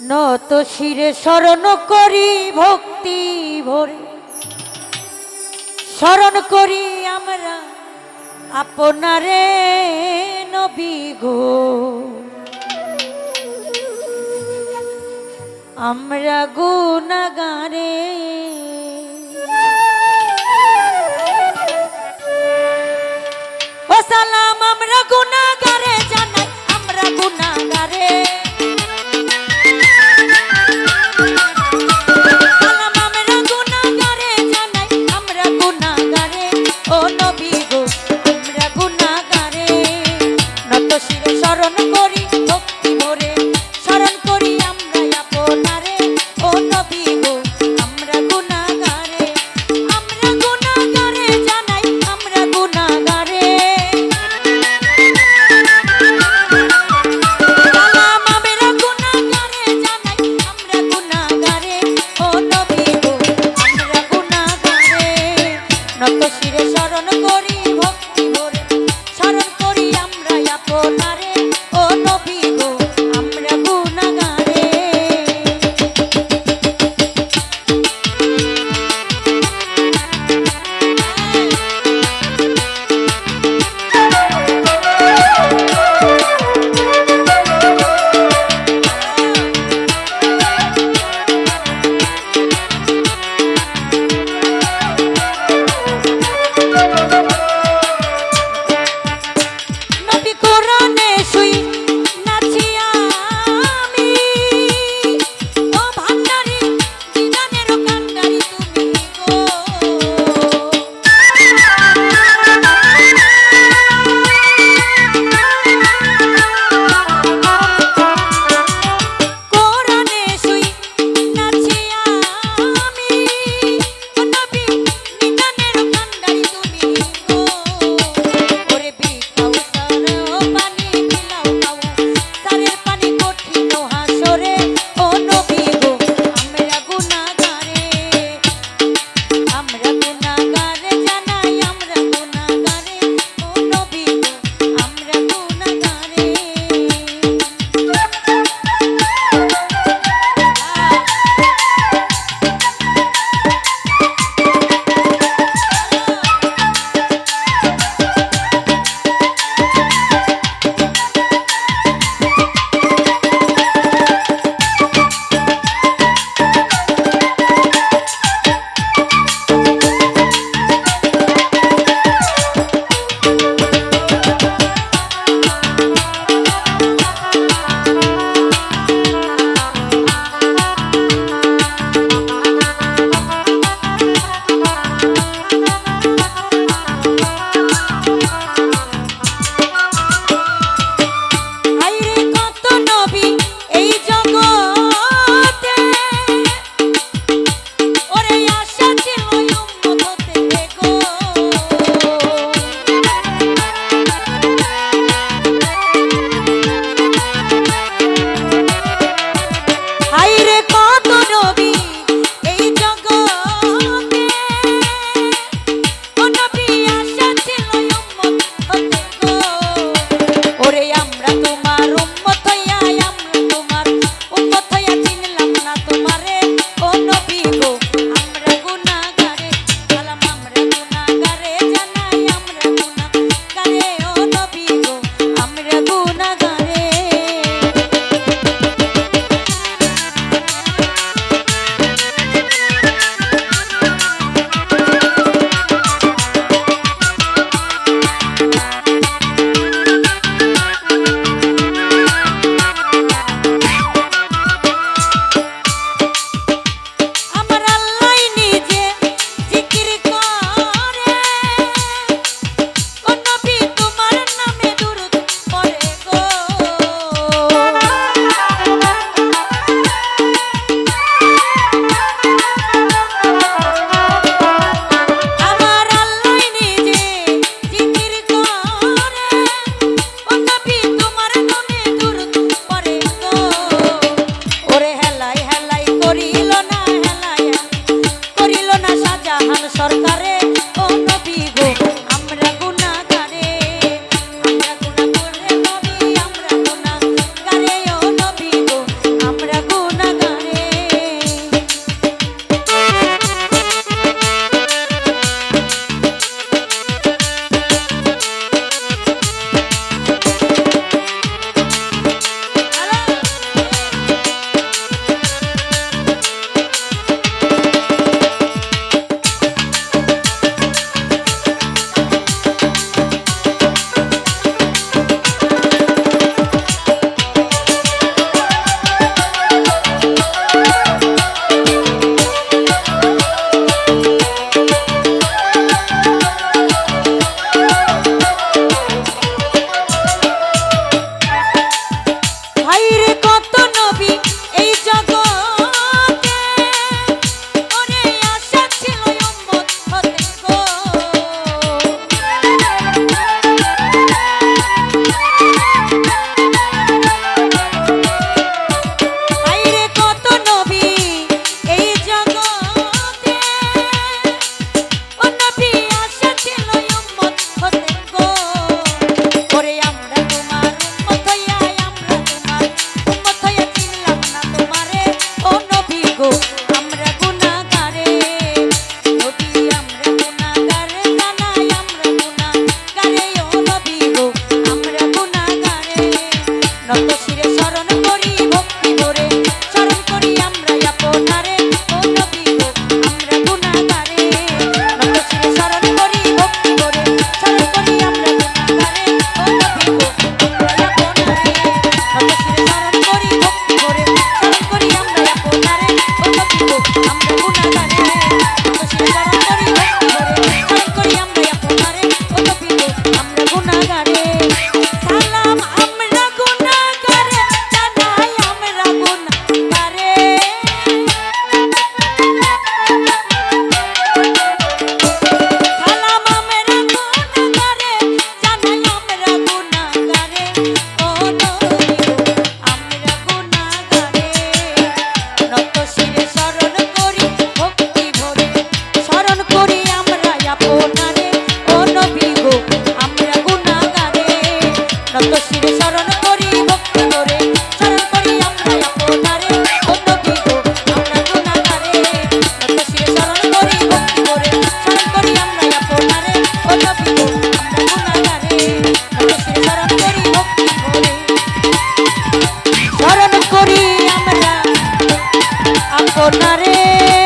নত শিরে স্মরণ করি, ভক্তি ভরে। স্মরণ করি আমরা আপনারে নবী গো। আমরা গুনাগারে ও সালাম, আমরা গুনাগারে জানাই। সরকারে গো সোনারে।